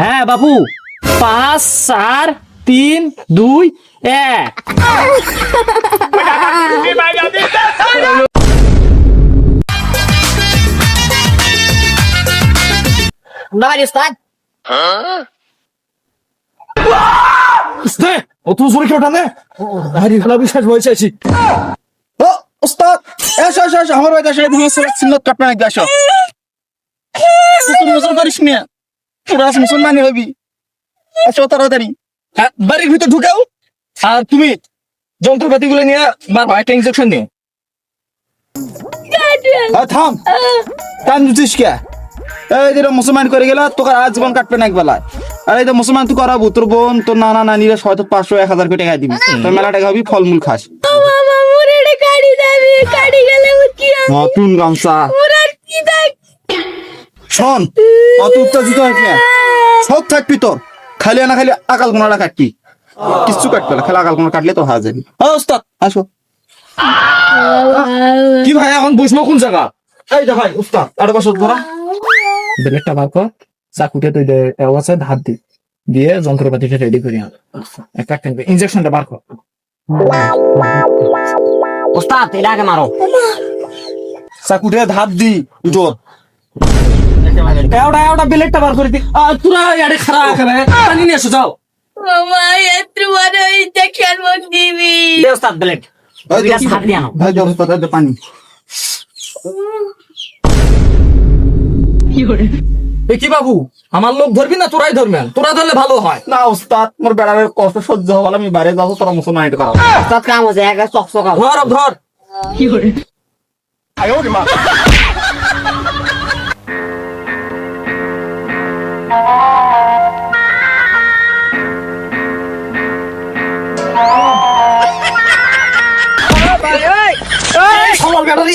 হ্যাঁ বাপু। পাঁচ চার তিন দুই এক। রাজস্থান ও তুমি সরে কেউ টানে? হারিয়ে ফেলা বিশ্বাস বয়সে আছি। ওস্তাদ এসো এসো এসো আমার বাড়িতে এসে তুমি সিন্নত তুই মুসল করিস না তোরা মুসলমানি হবি। আসো তাড়াতাড়ি। হ্যাঁ বাড়ির ভিতর ঢুকাও। আর তুমি যন্ত্রপাতি গুলো নিয়ে। নিয়ে থাম। টান দিচ্ছিস কে? এই যে মুসলমান করে গেলা তোকে আজ জীবন কাটবে না একবেলা আর এই তো মুসলমান তুই করাবো তোর বোন তোর নানা নানিরা হয়তো পাঁচশো এক হাজার কোটি টাকা দিবি। তোর মেলা টাকা হবি ফলমূল খাস। গেলে কি নতুন গামছা। মুরার কি দেখ শোন অত উত্তেজিত হইস না সব থাকবি তোর। খালি না খালি আকাল কোনাটা কাটবি। কিচ্ছু কাটবে না খালি আকাল কোনা কাটলে তো হ্যাঁ ওস্তাদ আসো। কি ভাই এখন বসবো কোন জায়গা? এই যে ভাই উস্তাদ আট বছর ধরা। ব্লেডটা বার কর। চাকুটা তুই আছে হাত দি। দিয়ে যন্ত্রপাতিটা রেডি করি আন একটা ইঞ্জেকশনটা বার কর। ওস্তাদ এটা আগে মারো। চাকুটে ধাপ দি জোর এওটা এওটা বিলেটটা বার করে দি। তোরা এডে খারা করে পানি নিয়ে এসো যাও। মামা এত বড় এটা খেলব দিবি। দে পানি। এ বাবু? আমার লোক ধরবি না? তোরাই ধরবেন। তোরা ধরলে ভালো হয়। না ওস্তাদ মোর বেড়ার কষ্ট সহ্য হওয়াল আমি বাইরে যাব তোরা মুসলমান এটা করা ওস্তাদ কাম হচ্ছে এক চক চক ধর ধর। কি করে আয় ওরে মা।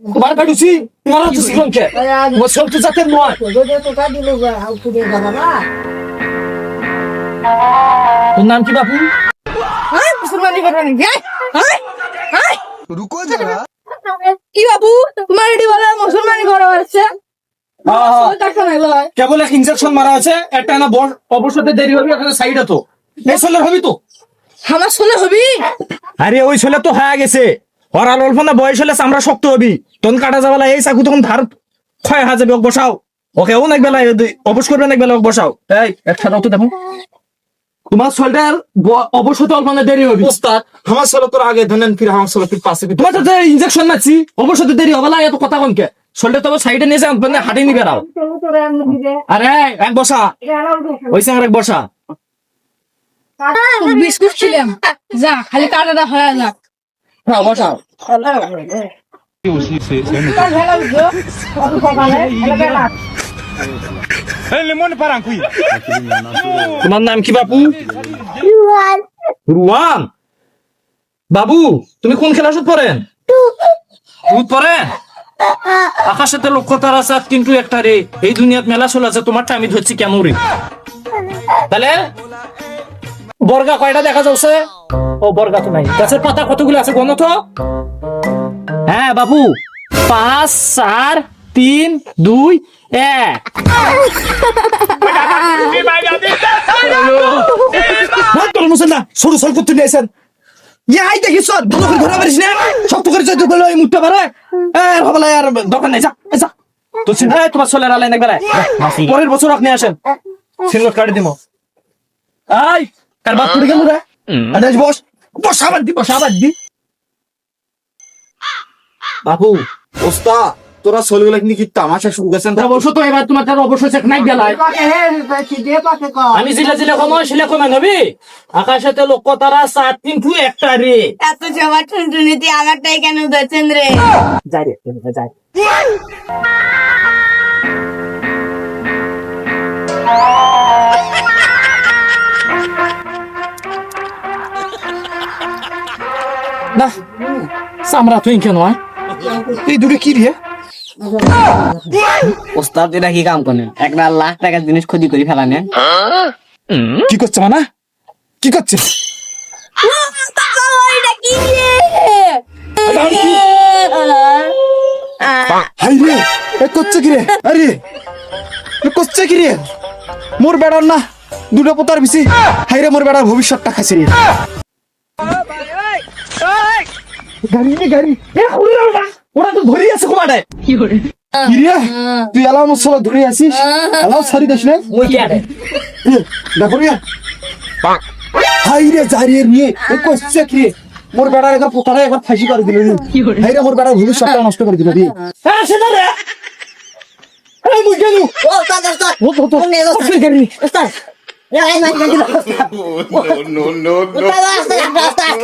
তোমার কাটুছি তোমার হচ্ছে শ্রীলঙ্কে মুসলিম তো জাতের নয়। তোর নাম কি বাপু? মুসলমানি করবে নাকি? রুকো যারা। কি বাবু তোমার এটি বলে মুসলমানি করা হচ্ছে কেবল এক ইনজেকশন মারা আছে একটা না বড় অবশ্যই দেরি হবে এখানে সাইডে তো। এই ছেলের হবি তো। আমার শুনে হবি? আরে ওই ছেলে তো হয়ে গেছে। ওরা অল্প না বয়স হলে চামড়া শক্ত হবি। তখন কাটা যাবেলা এই চাকু তখন ধার ক্ষয় যাবে বসাও। ওকে ও নাক বেলা অবশ করবে নাক বেলা বসাও। এই একটা দাও তো দেখো তোমার ছেলেটার অবশ্যই তো অল্প না দেরি হবে। ওস্তাদ আমার তোর আগে ধরেন ফির আমার ছেলে ফির পাশে তোমার তো ইনজেকশন মারছি অবশ্যই তো দেরি হবে না এত কথা কনকে শরীরটা তো সাইডে নিয়ে যান মানে হাঁটে নিবে রাও আরে এক বসা। ওই সঙ্গে এক বসা। বিস্কুট ছিলাম। যা খালি কাটাটা হয়ে যাক। হ্যাঁ বসা। তোমার নাম কি বাপু? রুয়ান। বাবু তুমি কোন খেলা শুট পড়েন? তুমি পড়েন? আকাশেতে লক্ষ্য তার আছে কিন্তু একটা রে এই দুনিয়াত মেলা চলে আছে তোমারটা আমি ধরছি কেন রে? তাহলে? বর্গা কয়টা দেখা যাচ্ছে? ও বর্গা তো নাই। গাছের পাতা কতগুলো আছে গণ তো? হ্যাঁ বাবু। পাঁচ চার তিন দুই এক। না, তোর মুসল্লা, সরু সর করতে নিয়েছেন ইয়াই দেখিস ভালো করে ধরা পারিস না। শক্ত করে চৈত্র করলে ওই মুখটা পারে আর হবলা আর দরকার নাই যা এই যা। তো চিন্তা তোমার বেলায় পরের বছর আপনি আসেন। কাটে দিমো আই কার বাপ পড়ে গেল রে? বস বস আবার দি বস আবার দি। বাবু ওস্তাদ তোরা ছেলেগুলো কি তামাশা শুরু গেছেন অবশ্য তো এবার তোমার তার অবশ্যই চেক নাই গেলায়। আমি জিলে জিলে কমাই সিলে কমাই নবি। আকাশেতে লোক তারা সাত কিন্তু একটা রে। এত জমা টুনটুনিতে আমারটাই কেন ধরছেন রে? যাই রে যাই না চামড়া তুই কেন হয় এই দুটো কি রে? ওস্তাদ এটা কি কাম করেন একটা লাখ টাকার জিনিস ক্ষতি করে ফেলানে? কি করছে মানা? কি করছে? কি রে এ করছে কি রে? আরে করছে কি রে? মোর বেড়ার না দুটো পোতার বেশি। হাই রে মোর বেড়ার ভবিষ্যৎটা খাইছে রে। গাড়ি রে গাড়ি। এ হুড়ি না ওরা তো ধরে আছে কোমাটায় কি রে তুই এলাও মশলা ধরে আসিস এলাও সারি দিস না। মুই কি আরে? দেখো রে। হাই রে জারিয়ে নিয়ে। এ করছে কি মোর বেড়ার একবার পোতারা একবার ফাঁসি করে দিল রে। হাই রে মোর বেড়ার ভবিষ্যৎটা নষ্ট করে দিল রে। হ্যাঁ সেটা রে। ওস্তাদ ওস্তাদ। ও তো তো ওস্তাদ। গাড়ি ওস্তাদ এই মাই গাড়ি ওস্তাদ no, no, no, no. ওস্তাদ ওস্তাদ ওস্তাদ